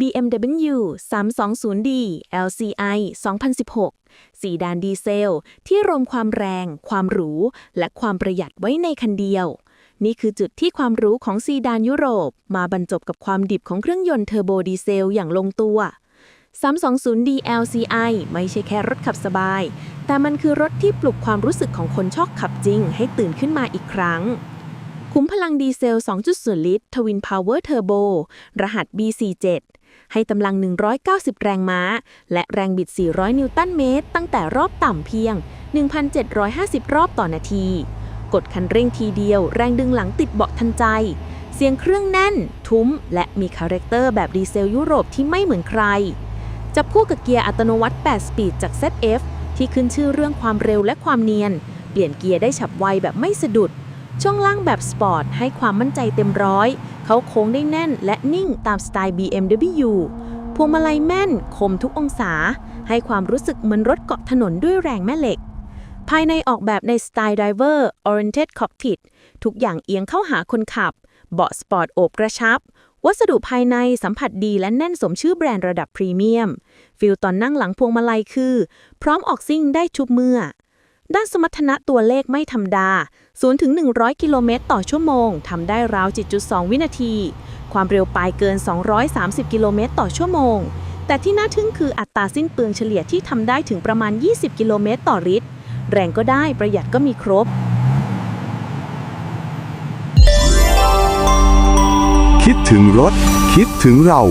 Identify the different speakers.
Speaker 1: BMW 320D LCI 2016 สีดานดีเซล ที่รวมความแรง ความหรู และความประหยัดไว้ในคันเดียว นี่คือจุดที่ความหรู้ของซีดานยุโรป มาบรรจบกับความดิบของเครื่องยนต์เทอร์โบดีเซลอย่างลงตัว 320D LCI ไม่ใช่แค่รถขับสบาย แต่มันคือรถที่ปลุกความรู้สึกของคนชอบขับจริง ให้ตื่นขึ้นมาอีกครั้งคุ้มพลังดีเซล 2.0 ลิตร ทวินพาวเวอร์เทอร์โบ รหัส B47 ให้กำลัง 190 แรงม้า และแรงบิด 400 นิวตันเมตร ตั้งแต่รอบต่ำเพียง 1,750 รอบต่อนาที กดคันเร่งทีเดียว แรงดึงหลังติดเบาะทันใจ เสียงเครื่องแน่น ทุ้ม และมีคาแรคเตอร์แบบดีเซลยุโรปที่ไม่เหมือนใครจับคู่กับเกียร์อัตโนมัติ 8 สปีดจาก ZF ที่ขึ้นชื่อเรื่องความเร็วและความเนียน เปลี่ยนเกียร์ได้ฉับไวแบบไม่สะดุด ช่วงล่างแบบสปอร์ตให้ความมั่นใจเต็มร้อย เขาโค้งได้แน่นและนิ่งตามสไตล์ BMW พวงมาลัยแม่นคมทุกองศา ให้ความรู้สึกเหมือนรถเกาะถนนด้วยแรงแม่เหล็ก ภายในออกแบบในสไตล์ Driver Oriented Cockpit ทุกอย่างเอียงเข้าหาคนขับ เบาะสปอร์ตโอบกระชับ วัสดุภายในสัมผัสดีและแน่นสมชื่อแบรนด์ระดับพรีเมียม ฟิลตอนนั่งหลังพวงมาลัยคือ พร้อมออกซิ่งได้ทุกเมื่อ ด้านสมรรถนะตัวเลขไม่ธรรมดา 0 ถึง 100 กิโลเมตรต่อชั่วโมง ทำได้ราว 7.2 วินาที ความเร็วปลายเกิน 230 กิโลเมตรต่อชั่วโมง แต่ที่น่าทึ่งคืออัตราสิ้นเปลืองเฉลี่ยที่ทำได้ถึงประมาณ 20 กิโลเมตรต่อลิตร แรงก็ได้ประหยัดก็มีครบ
Speaker 2: คิดถึงรถ คิดถึงเรา